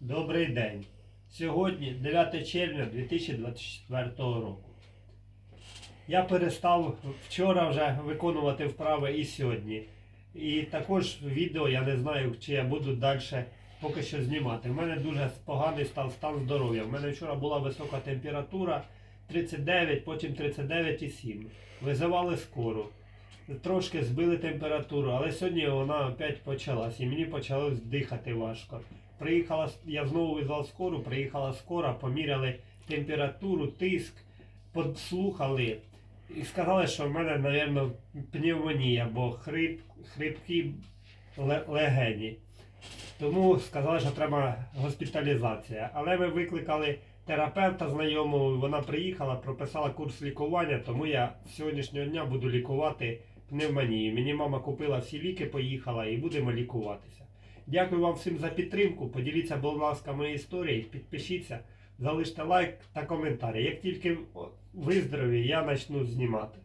Добрий день. Сьогодні 9 червня 2024 року. Я перестав вчора вже виконувати вправи і сьогодні. І також відео я не знаю, чи я буду далі поки що знімати. У мене дуже поганий став стан здоров'я. У мене вчора була висока температура 39, потім 39,7. Визивали скору. Трошки збили температуру, але сьогодні вона опять почалась і мені почало дихати важко. Приїхала, я знову визвав скору, приїхала скора, поміряли температуру, тиск, послухали і сказали, що в мене, мабуть, пневмонія, бо хрип, хрипкі легені. Тому сказали, що треба госпіталізація. Але ми викликали терапевта знайомого, вона приїхала, прописала курс лікування, тому я з сьогоднішнього дня буду лікувати пневмонію. Мені мама купила всі ліки, поїхала і будемо лікуватися. Дякую вам всім за підтримку. Поділіться, будь ласка, моєю історією, підпишіться, залиште лайк та коментарі. Як тільки виздорові, я почну знімати.